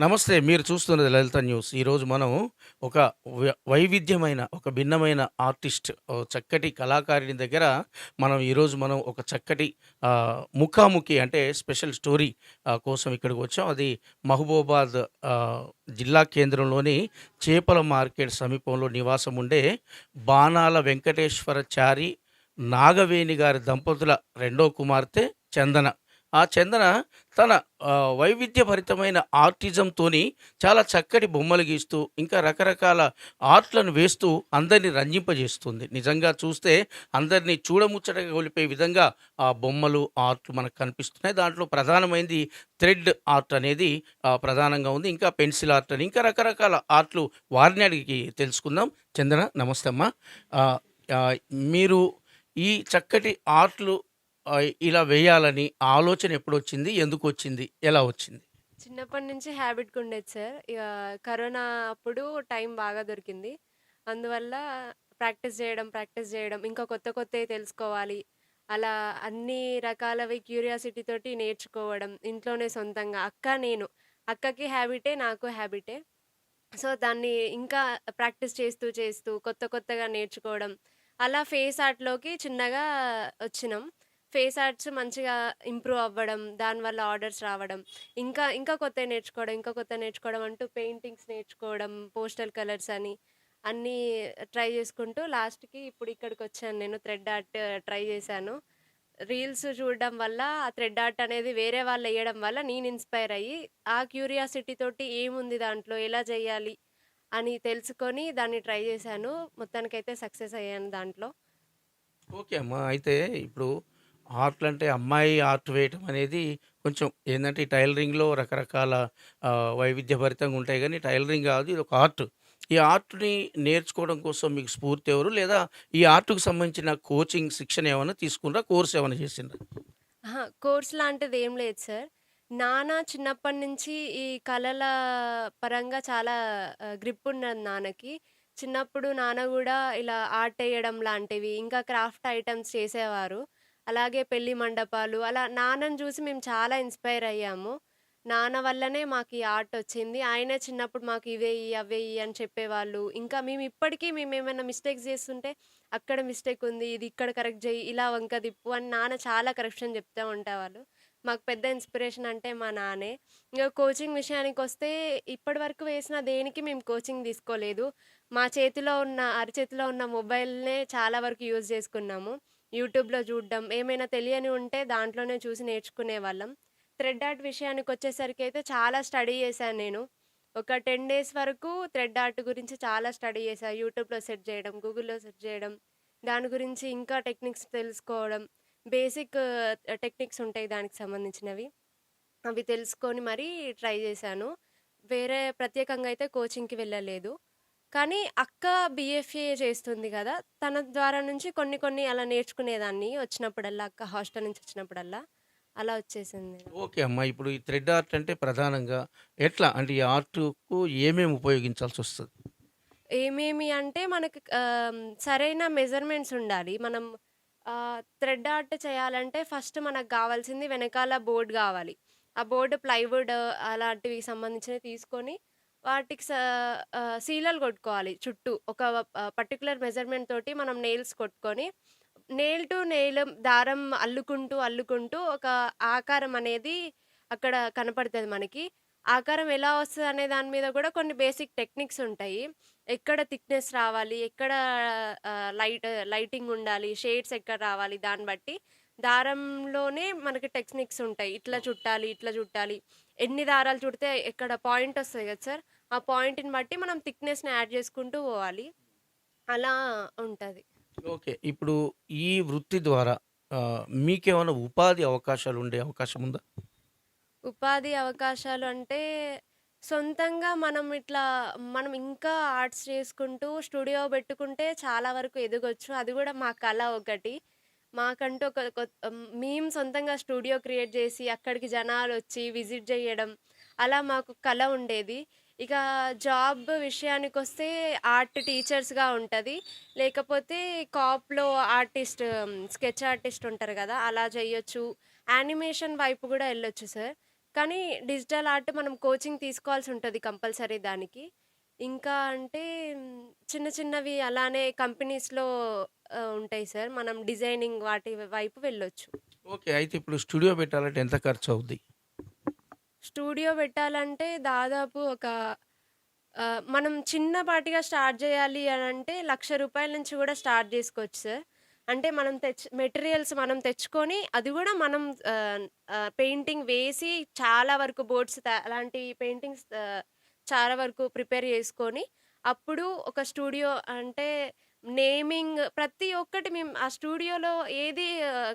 నమస్తే. మీరు చూస్తున్నది లలిత న్యూస్. ఈరోజు మనం ఒక వైవిధ్యమైన, ఒక భిన్నమైన ఆర్టిస్ట్ చక్కటి కళాకారిణి దగ్గర మనం ఈరోజు మనం ఒక చక్కటి ముఖాముఖి అంటే స్పెషల్ స్టోరీ కోసం ఇక్కడికి వచ్చాం. అది మహబూబాబాద్ జిల్లా కేంద్రంలోని చేపల మార్కెట్ సమీపంలో నివాసం ఉండే బాణాల వెంకటేశ్వరచారి, నాగవేణి గారి దంపతుల రెండో కుమార్తె చందన. ఆ చందన తన వైవిధ్యభరితమైన ఆర్టిజంతోని చాలా చక్కటి బొమ్మలు గీస్తూ, ఇంకా రకరకాల ఆర్ట్‌లను వేస్తూ అందరిని రంజింపజేస్తుంది. నిజంగా చూస్తే అందరిని చూడముచ్చటగా కొలిపే విధంగా ఆ బొమ్మలు, ఆర్ట్‌లు మనకు కనిపిస్తున్నాయి. దాంట్లో ప్రధానమైనది థ్రెడ్ ఆర్ట్ అనేది ప్రధానంగా ఉంది. ఇంకా పెన్సిల్ ఆర్ట్ అని ఇంకా రకరకాల ఆర్ట్‌లు వారిని అడిగి తెలుసుకుందాం. చందన నమస్తే అమ్మ మీరు ఈ చక్కటి ఆర్ట్‌లు ఇలా వేయాలని ఆలోచన ఎప్పుడు వచ్చింది ఎందుకు వచ్చింది ఎలా వచ్చింది? చిన్నప్పటి నుంచి హ్యాబిట్‌గా ఉండేది సార్. ఇక కరోనా అప్పుడు టైం బాగా దొరికింది. అందువల్ల ప్రాక్టీస్ చేయడం ప్రాక్టీస్ చేయడం ఇంకా కొత్త కొత్తవి తెలుసుకోవాలి. అలా అన్ని రకాలవి క్యూరియాసిటీ తోటి నేర్చుకోవడం. ఇంట్లోనే సొంతంగా అక్క, నేను. అక్కకి హ్యాబిటే, నాకు హ్యాబిటే. సో, దాన్ని ఇంకా ప్రాక్టీస్ చేస్తూ, చేస్తూ కొత్త కొత్తగా నేర్చుకోవడం. అలా ఫేస్ ఆర్ట్‌లోకి చిన్నగా వచ్చినాం. ఫేస్ ఆర్ట్స్ మంచిగా ఇంప్రూవ్ అవ్వడం, దానివల్ల ఆర్డర్స్ రావడం, ఇంకా ఇంకా కొత్త నేర్చుకోవడం, ఇంకా కొత్త నేర్చుకోవడం అంటూ పెయింటింగ్స్ నేర్చుకోవడం, పోస్టల్ కలర్స్ అని అన్నీ ట్రై చేసుకుంటూ లాస్ట్‌కి ఇప్పుడు ఇక్కడికి వచ్చాను నేను. థ్రెడ్ ఆర్ట్ ట్రై చేశాను. రీల్స్ చూడడం వల్ల ఆ థ్రెడ్ ఆర్ట్ అనేది వేరే వాళ్ళు వేయడం వల్ల నేను ఇన్‌స్పైర్ అయ్యి, ఆ క్యూరియాసిటీ తోటి ఏముంది దాంట్లో, ఎలా చేయాలి అని తెలుసుకొని దాన్ని ట్రై చేశాను. మొత్తానికైతే సక్సెస్ అయ్యాను దాంట్లో. ఓకే అమ్మా. అయితే ఇప్పుడు ఆర్ట్‌లంటే అమ్మాయి ఆర్ట్ వేయటం అనేది కొంచెం ఏంటంటే ఈ టైలరింగ్‌లో రకరకాల వైవిధ్యభరితంగా ఉంటాయి కానీ టైలరింగ్ కాదు ఒక ఆర్ట్. ఈ ఆర్ట్‌ని నేర్చుకోవడం కోసం మీకు స్ఫూర్తి ఎవరు? లేదా ఈ ఆర్ట్కు సంబంధించిన కోచింగ్, శిక్షణ ఏమైనా తీసుకున్నారా? కోర్స్ ఏమైనా చేసిండ్రా? కోర్స్ లాంటిది ఏం లేదు సార్. నాన్న చిన్నప్పటి నుంచి ఈ కళల పరంగా చాలా గ్రిప్ ఉన్నది నాన్నకి. చిన్నప్పుడు నాన్న కూడా ఇలా ఆర్ట్ వేయడం లాంటివి, ఇంకా క్రాఫ్ట్ ఐటమ్స్ చేసేవారు. అలాగే పెళ్ళి మండపాలు అలా నాన్నని చూసి మేము చాలా ఇన్‌స్పైర్ అయ్యాము. నాన్న వల్లనే మాకు ఈ ఆర్ట్ వచ్చింది. ఆయనే చిన్నప్పుడు మాకు ఇవే అవే అని చెప్పేవాళ్ళు. ఇంకా మేము ఇప్పటికి మేమేమైనా మిస్టేక్స్ చేస్తుంటే, అక్కడ మిస్టేక్ ఉంది. ఇది ఇక్కడ కరెక్ట్ చేయి ఇలా వంక తిప్పు అని నాన్న చాలా కరెక్షన్ చెప్తూ ఉండేవాళ్ళు. మాకు పెద్ద ఇన్‌స్పిరేషన్ అంటే మా నాన్నే. ఇంకా కోచింగ్ విషయానికి వస్తే ఇప్పటి వరకు వేసిన దేనికి మేము కోచింగ్ తీసుకోలేదు. మా చేతిలో ఉన్న అరచేతిలో ఉన్న మొబైల్‌నే చాలా వరకు యూజ్ చేసుకున్నాము. యూట్యూబ్‌లో చూడడం, ఏమైనా తెలియని ఉంటే దాంట్లోనే చూసి నేర్చుకునే వాళ్ళం థ్రెడ్ ఆర్ట్ విషయానికి వచ్చేసరికి అయితే చాలా స్టడీ చేశాను నేను. ఒక 10 డేస్ వరకు థ్రెడ్ ఆర్ట్ గురించి చాలా స్టడీ చేశాను యూట్యూబ్‌లో సెర్చ్ చేయడం, గూగుల్‌లో సెర్చ్ చేయడం, దాని గురించి ఇంకా టెక్నిక్స్ తెలుసుకోవడం, బేసిక్ టెక్నిక్స్ ఉంటాయి దానికి సంబంధించినవి. అవి తెలుసుకొని మరీ ట్రై చేశాను. వేరే ప్రత్యేకంగా అయితే కోచింగ్‌కి వెళ్ళలేదు. కానీ అక్క బీఎఫ్ఏ చేస్తుంది గదా! తన ద్వారా నుంచి కొన్ని కొన్ని అలా నేర్చుకునేదాన్ని వచ్చినప్పుడల్లా, అక్క హాస్టల్ నుంచి వచ్చినప్పుడల్లా. అలా వచ్చేసింది. ఓకే అమ్మా. ఇప్పుడు ఈ థ్రెడ్ ఆర్ట్ అంటే ప్రధానంగా ఎట్లా? అంటే ఈ ఆర్ట్‌కు ఏమేమి ఉపయోగించాల్సొస్తది? ఏమేమి అంటే మనకి సరైన మెజర్‌మెంట్స్ ఉండాలి. మనం థ్రెడ్ ఆర్ట్ చేయాలంటే ఫస్ట్ మనకు గావాల్సింది వెనకాల బోర్డ్ గావాలి. ఆ బోర్డ్ ప్లైవుడ్ అలాంటివి సంబంధించినవి తీసుకొని వాటికి స సీలలు కొట్టుకోవాలి చుట్టూ. ఒక పర్టికులర్ పర్టిక్యులర్ మెజర్‌మెంట్ తోటి మనం నెయిల్స్ కొట్టుకొని, నెయిల్ టు నెయిల్ దారం అల్లుకుంటూ, అల్లుకుంటూ ఒక ఆకారం అనేది అక్కడ కనపడుతుంది మనకి. ఆకారం ఎలా వస్తుంది అనే దాని మీద కూడా కొన్ని బేసిక్ టెక్నిక్స్ ఉంటాయి. ఎక్కడ థిక్‌నెస్ రావాలి, ఎక్కడ లైట్ లైటింగ్ ఉండాలి, షేడ్స్ ఎక్కడ రావాలి దాన్ని బట్టి దారంలోనే మనకి టెక్నిక్స్ ఉంటాయి. ఇట్లా చుట్టాలి, ఇట్లా చుట్టాలి. ఎన్ని దారాలు చుడితే ఎక్కడ పాయింట్ వస్తది గదా సార్! ఆ పాయింట్‌ని బట్టి మనం థిక్‌నెస్‌ని యాడ్ చేసుకుంటూ పోవాలి. అలా ఉంటది. ఓకే. ఇప్పుడు ఈ వృత్తి ద్వారా ఆహ్, మీకేమన్నా ఉపాధి అవకాశాలు ఉండే అవకాశం ఉందా? ఉపాధి అవకాశాలు అంటే, సొంతంగా మనం ఇట్లా మనం ఇంకా ఆర్ట్స్ చేసుకుంటూ స్టూడియో పెట్టుకుంటే చాలా వరకు ఎదగొచ్చు. అది గూడా మా కల ఒకటి. మాకంటూ ఒక మేము సొంతంగా స్టూడియో క్రియేట్ చేసి, అక్కడికి జనాలు వచ్చి విజిట్ చేయడం అలా మాకు కళ ఉండేది. ఇక జాబ్ విషయానికి వస్తే ఆర్ట్ టీచర్స్‌గా ఉంటుంది లేకపోతే కాప్‌లో ఆర్టిస్ట్ స్కెచ్ ఆర్టిస్ట్ ఉంటారు కదా అలా చేయొచ్చు. యానిమేషన్ వైపు కూడా వెళ్ళొచ్చు సార్. కానీ డిజిటల్ ఆర్ట్ మనం కోచింగ్ తీసుకోవాల్సి ఉంటుంది కంపల్సరీ దానికి. ఇంకా అంటే చిన్న చిన్నవి అలానే కంపెనీస్‌లో ఉంటాయి సార్. మనం డిజైనింగ్ వాటి వైపు వెళ్ళొచ్చు. ఓకే. అయితే ఇప్పుడు స్టూడియో పెట్టాలంటే ఎంత ఖర్చవుద్ది? స్టూడియో పెట్టాలంటే దాదాపు ఒక మనం చిన్నపాటిగా స్టార్ట్ జేయాలి అనంటే రూ. 1,00,000 నుంచి గూడా స్టార్ట్ జేసుకోవచ్చు సార్. అంటే మనం తెచ్ మెటీరియల్స్ మనం తెచ్చుకొని అది గూడా మనం పెయింటింగ్ వేసి చాలా వరకు బోర్డ్స్ అలాంటి పెయింటింగ్స్ చాలా వరకు ప్రిపేర్ చేసుకొని, అప్పుడు ఒక స్టూడియో అంటే నేమింగ్ ప్రతి ఒక్కటి మేము ఆ స్టూడియోలో ఏది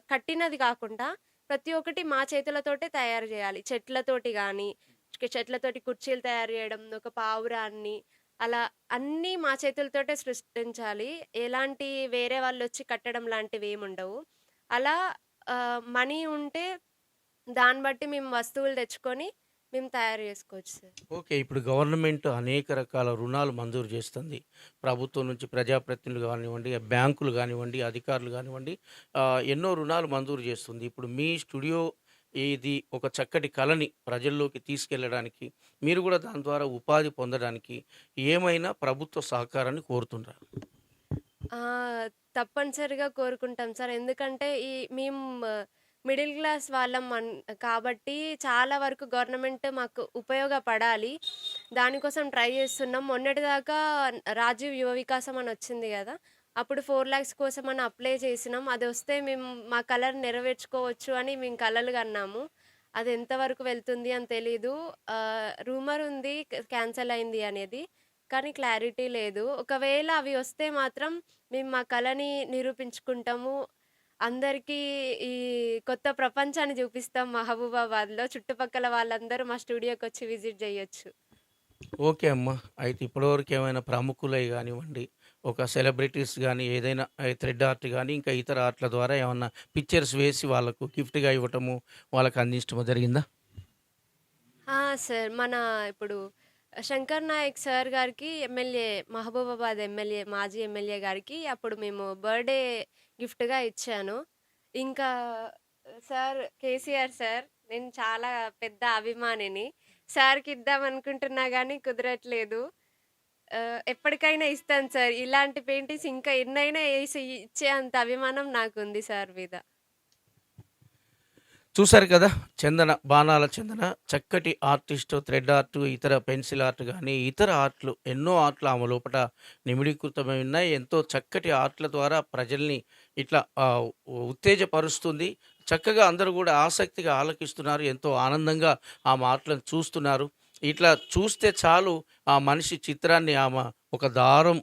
కట్టినది కాకుండా ప్రతి ఒక్కటి మా చేతులతోటే తయారు చేయాలి చెట్లతోటి కానీ చెట్లతోటి కుర్చీలు తయారు చేయడం ఒక పావురాన్ని అలా అన్నీ మా చేతులతోటే సృష్టించాలి. ఎలాంటి వేరే వాళ్ళు వచ్చి కట్టడం లాంటివి ఏముండవు అలా మనీ ఉంటే దాన్ని బట్టి మేము వస్తువులు తెచ్చుకొని మేము తయారు జేసుకోవచ్చు సార్. ఓకే. ఇప్పుడు గవర్నమెంట్ అనేక రకాల రుణాలు మంజూరు చేస్తుంది. ప్రభుత్వం నుంచి ప్రజాప్రతినిధులు గానివ్వండి, బ్యాంకులు గానివ్వండి, అధికారులు గానివ్వండి ఆహ్, ఎన్నో రుణాలు మంజూరు చేస్తుంది. ఇప్పుడు మీ స్టూడియో ఇది ఒక చక్కటి కళని ప్రజల్లోకి తీసుకెళ్ళడానికి, మీరు గూడా దాని ద్వారా ఉపాధి పొందడానికి ఏమైనా ప్రభుత్వ సహకారాన్ని కోరుతుండ్రా? ఆ! తప్పనిసరిగా కోరుకుంటాం సార్. ఎందుకంటే ఈ మేము మిడిల్ క్లాస్ వాళ్ళం మన్ కాబట్టి చాలా వరకు గవర్నమెంట్ మాకు ఉపయోగపడాలి. దానికోసం ట్రై చేస్తున్నాం. మొన్నటిదాకా రాజీవ్ యువ వికాసం అని వచ్చింది కదా అప్పుడు ఫోర్ లాక్స్ కోసం అని అప్లై చేసినాం. అది వస్తే మేము మా కలర్ నెరవేర్చుకోవచ్చు అని మేము కలలు కన్నాము. అది ఎంతవరకు వెళ్తుంది అని తెలీదు. రూమర్ ఉంది క్యాన్సిల్ అయింది అనేది. కానీ క్లారిటీ లేదు. ఒకవేళ అవి వస్తే మాత్రం మేము మా కళని నిరూపించుకుంటాము. అందరికీ ఈ కొత్త ప్రపంచాన్ని చూపిస్తాం మహబూబాబాద్‌లో. చుట్టుపక్కల వాళ్ళందరూ మా స్టూడియోకొచ్చి విజిట్ జేయొచ్చు. ఓకే అమ్మా. అయితే ఇప్పటివరకు ఏమైనా ప్రముఖులై గానివ్వండి, ఒక సెలబ్రిటీస్ గానీ, ఏదైనా థ్రెడ్ ఆర్ట్ గానీ, ఇంకా ఇతర ఆర్ట్‌ల ద్వారా ఏమన్నా పిక్చర్స్ వేసి వాళ్ళకు గిఫ్ట్‌గా ఇవ్వటము, వాళ్ళకి అందించటము జరిగిందా? సార్. మన ఇప్పుడు శంకర్ నాయక్ సార్ గారికి ఎమ్మెల్యే మహబూబాబాద్ ఎమ్మెల్యే మాజీ ఎమ్మెల్యే గారికి అప్పుడు మేము బర్త్‌డే గిఫ్ట్‌గా ఇచ్చాను. ఇంకా సార్ కేసీఆర్ సార్ నేను చాలా పెద్ద అభిమానిని. సార్‌కి ఇద్దాం అనుకుంటున్నా కానీ కుదరట్లేదు. ఎప్పటికైనా ఇస్తాను సార్. ఇలాంటి పెయింటింగ్స్ ఇంకా ఎన్నైనా వేసి ఇచ్చే అంత అభిమానం నాకుంది సార్ మీద. చూశారు కదా! చందన, బాణాల చందన చక్కటి ఆర్టిస్టు, థ్రెడ్ ఆర్ట్, ఇతర పెన్సిల్ ఆర్ట్ కానీ ఇతర ఆర్ట్‌లు ఎన్నో ఆర్ట్‌లు ఆమె లోపట నిమిడీకృతమై ఉన్నాయి. ఎంతో చక్కటి ఆర్ట్‌ల ద్వారా ప్రజల్ని ఇట్లా ఉత్తేజపరుస్తుంది. చక్కగా అందరూ కూడా ఆసక్తిగా ఆలకిస్తున్నారు. ఎంతో ఆనందంగా ఆమె ఆర్ట్‌లను చూస్తున్నారు. ఇట్లా చూస్తే చాలు ఆ మనిషి చిత్రాన్ని ఆమె ఒక దారం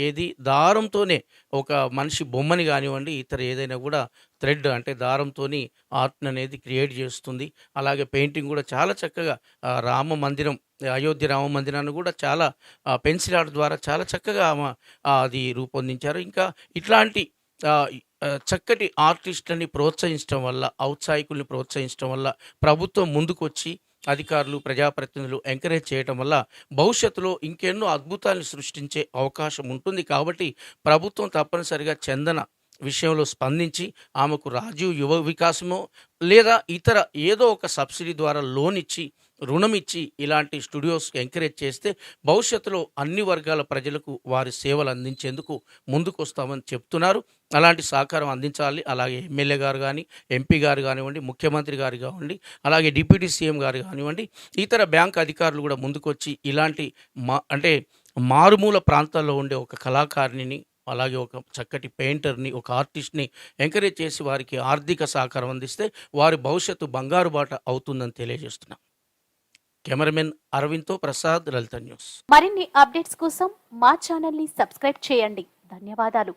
ఏది దారంతోనే ఒక మనిషి బొమ్మని కానివ్వండి ఇతర ఏదైనా కూడా థ్రెడ్ అంటే దారంతోని ఆర్ట్‌ననేది క్రియేట్ చేస్తుంది అలాగే పెయింటింగ్ కూడా చాలా చక్కగా రామ మందిరం అయోధ్య రామ మందిరాన్ని కూడా చాలా పెన్సిల్ ఆర్ట్ ద్వారా చాలా చక్కగా ఆమె అది రూపొందించారు. ఇంకా ఇట్లాంటి చక్కటి ఆర్టిస్టులని ప్రోత్సహించటం వల్ల, ఔత్సాహికుల్ని ప్రోత్సహించటం వల్ల ప్రభుత్వం ముందుకొచ్చి అధికారులు, ప్రజాప్రతినిధులు ఎంకరేజ్ చేయటం వల్ల భవిష్యత్తులో ఇంకెన్నో అద్భుతాలను సృష్టించే అవకాశం ఉంటుంది. కాబట్టి ప్రభుత్వం తప్పనిసరిగా చందన విషయంలో స్పందించి ఆమెకు రాజీవ్ యువ వికాసమో లేదా ఇతర ఏదో ఒక సబ్సిడీ ద్వారా లోన్ ఇచ్చి, రుణం ఇచ్చి ఇలాంటి స్టూడియోస్ ఎంకరేజ్ చేస్తే భవిష్యత్తులో అన్ని వర్గాల ప్రజలకు వారి సేవలు అందించేందుకు ముందుకొస్తామని చెప్తున్నారు. అలాంటి సహకారం అందించాలి. అలాగే ఎమ్మెల్యే గారు కానీ ఎంపీ గారు కానివ్వండి ముఖ్యమంత్రి గారు కానివ్వండి అలాగే డిప్యూటీ సీఎం గారు కానివ్వండి ఇతర బ్యాంక్ అధికారులు కూడా ముందుకొచ్చి ఇలాంటి మా అంటే మారుమూల ప్రాంతాల్లో ఉండే ఒక కళాకారిణిని, అలాగే ఒక చక్కటి పెయింటర్‌ని, ఒక ఆర్టిస్ట్‌ని ఎంకరేజ్ చేసి వారికి ఆర్థిక సహకారం అందిస్తే వారి భవిష్యత్తు బంగారు బాట అవుతుందని తెలియజేస్తున్నాం. కెమెరామెన్ అరవింద్‌తో ప్రసాద్, లలిత న్యూస్. మరిన్ని అప్డేట్స్ కోసం మా ఛానల్‌ని సబ్స్క్రైబ్ చేయండి. ధన్యవాదాలు.